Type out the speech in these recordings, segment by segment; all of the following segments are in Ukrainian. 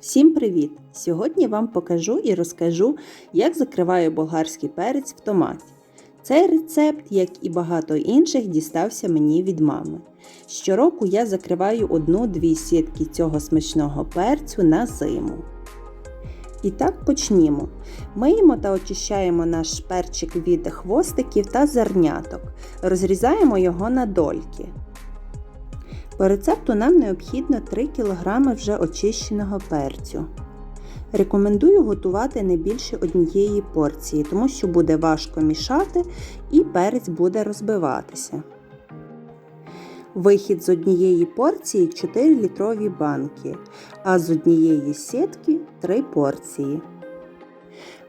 Всім привіт! Сьогодні вам покажу і розкажу, як закриваю болгарський перець в томаті. Цей рецепт, як і багато інших, дістався мені від мами. Щороку я закриваю одну-дві сітки цього смачного перцю на зиму. І так почнімо. Миємо та очищаємо наш перчик від хвостиків та зерняток. Розрізаємо його на дольки. По рецепту нам необхідно 3 кг вже очищеного перцю. Рекомендую готувати не більше однієї порції, тому що буде важко мішати і перець буде розбиватися. Вихід з однієї порції 4 літрові банки, а з однієї сітки 3 порції.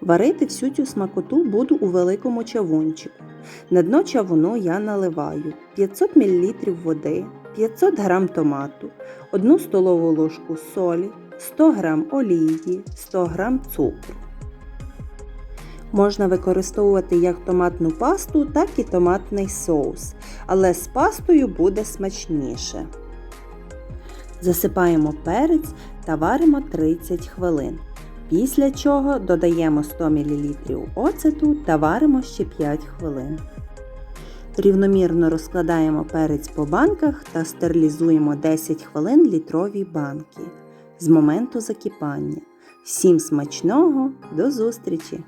Варити всю цю смакоту буду у великому чавунчику. На дно чавуну я наливаю 500 мл води, 500 г томату, 1 столову ложку солі, 100 г олії, 100 г цукру. Можна використовувати як томатну пасту, так і томатний соус, але з пастою буде смачніше. Засипаємо перець та варимо 30 хвилин. Після чого додаємо 100 мл оцету та варимо ще 5 хвилин. Рівномірно розкладаємо перець по банках та стерилізуємо 10 хвилин літрові банки з моменту закипання. Всім смачного, до зустрічі!